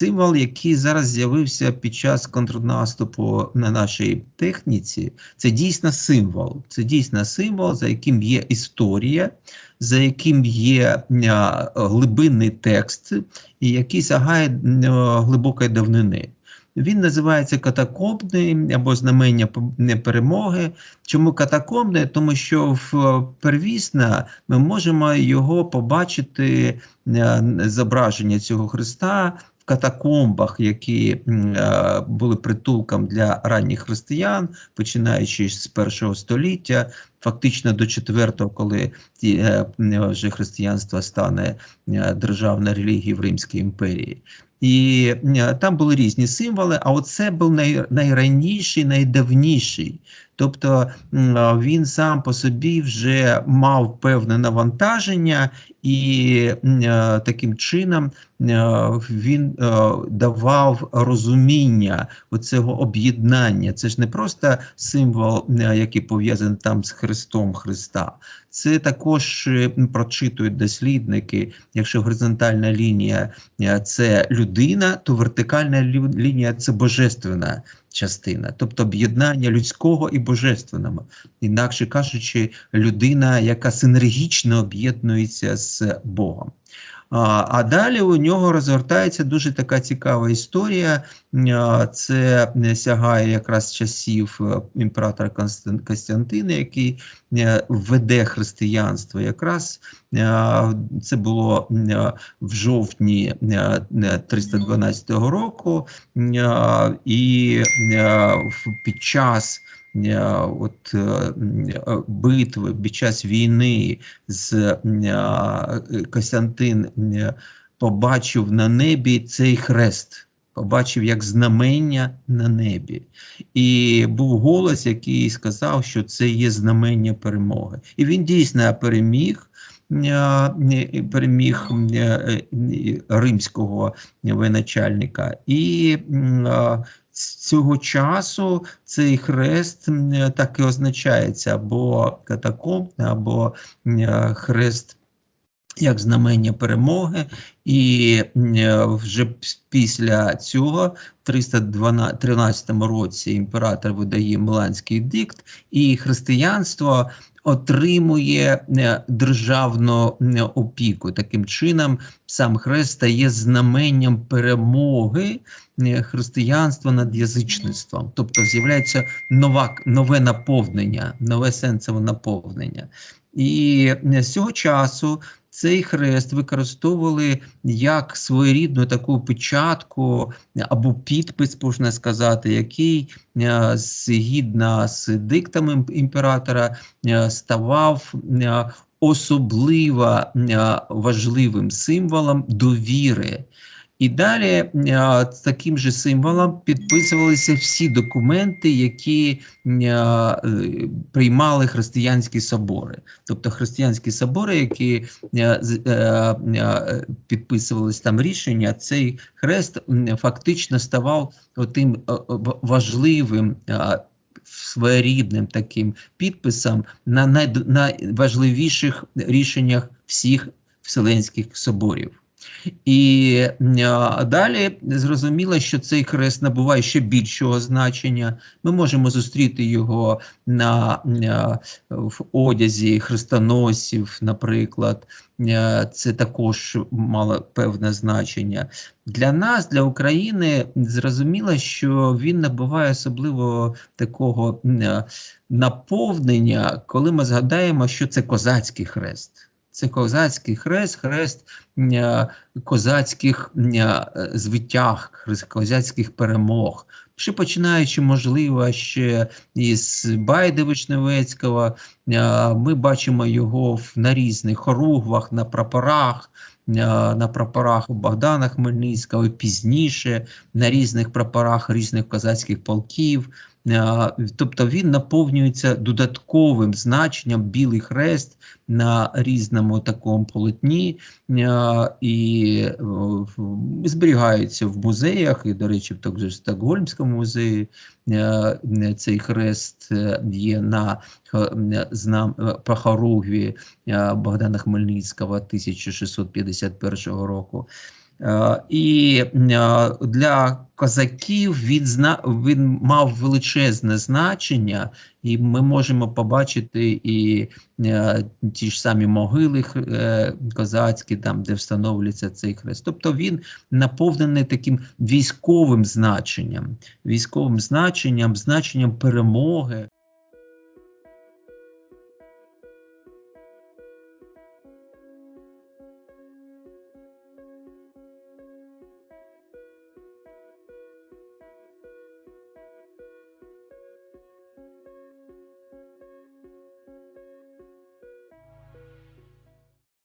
Символ, який зараз з'явився під час контрнаступу на нашій техніці, це дійсно символ. Це дійсно символ, за яким є історія, за яким є глибинний текст, і який сягає глибокої давнини. Він називається катакомбний або знамення перемоги. Чому катакомбний? Тому що в первісна ми можемо його побачити зображення цього Христа катакомбах, які е, були притулком для ранніх християн, починаючи з першого століття, фактично до четвертого, коли е, вже християнство стане е, державною релігією в Римській імперії. І там були різні символи, а оце був най, найраніший, найдавніший. Тобто він сам по собі вже мав певне навантаження, і таким чином він давав розуміння цього об'єднання. Це ж не просто символ, який пов'язаний там з Христом Христа. Це також е, прочитують дослідники. Якщо горизонтальна лінія це людина, то вертикальна лінія це божественна частина, тобто об'єднання людського і божественного, інакше кажучи, людина, яка синергічно об'єднується з Богом. А далі у нього розгортається дуже така цікава історія. Це сягає якраз часів е, імператора Константина, який е, веде християнство. Якраз е, це було в жовтні 312 року, і під час от битви під час війни з Костянтин побачив на небі цей хрест. Побачив як знамення на небі. І був голос, який сказав, що це є знамення перемоги. І він дійсно переміг, переміг римського воєначальника. І цього часу цей хрест так і означається або катакомб, або хрест. Як знамення перемоги, і вже після цього, в 313 році, імператор видає Миланський дикт, і християнство отримує е, державну е, опіку. Таким чином, сам хрест стає знаменням перемоги е, християнства над язичництвом. Тобто з'являється нова, нове наповнення, нове сенсове наповнення. І з цього часу цей хрест використовували як своєрідну таку печатку або підпис, можна сказати, який е, згідно з диктами імператора е, ставав е, особливо важливим символом довіри. І далі а, таким же символом підписувалися всі документи, які е, приймали християнські собори. Тобто християнські собори, які а, а, підписувалися там рішення, цей хрест фактично ставав тим важливим. Своєрідним таким підписом на найважливіших рішеннях всіх вселенських соборів. І далі зрозуміло, що цей хрест набуває ще більшого значення. Ми можемо зустріти його на в одязі хрестоносів, наприклад. Це також мало певне значення. Для нас, для України, зрозуміло, що він набуває особливо такого наповнення, коли ми згадаємо, що це козацький хрест. Це козацький хрест, хрест козацьких звитяг, козацьких перемог. Ще починаючи, можливо, ще із Байди Вишневецького, ми бачимо його на різних хоругвах, на прапорах, на прапорах у Богдана Хмельницького, пізніше на різних прапорах різних козацьких полків. Тобто він наповнюється додатковим значенням білий хрест на різному такому полотні і зберігаються в музеях. І, до речі, в Стокгольмському музеї цей хрест е, є на знам по Богдана Хмельницького 1651 року. Е, І е, для козаків він, зна... він мав величезне значення, і ми можемо побачити і е, ті ж самі могили козацькі, там, де встановлюється цей хрест. Тобто він наповнений таким військовим значенням, військовим значенням, значенням перемоги.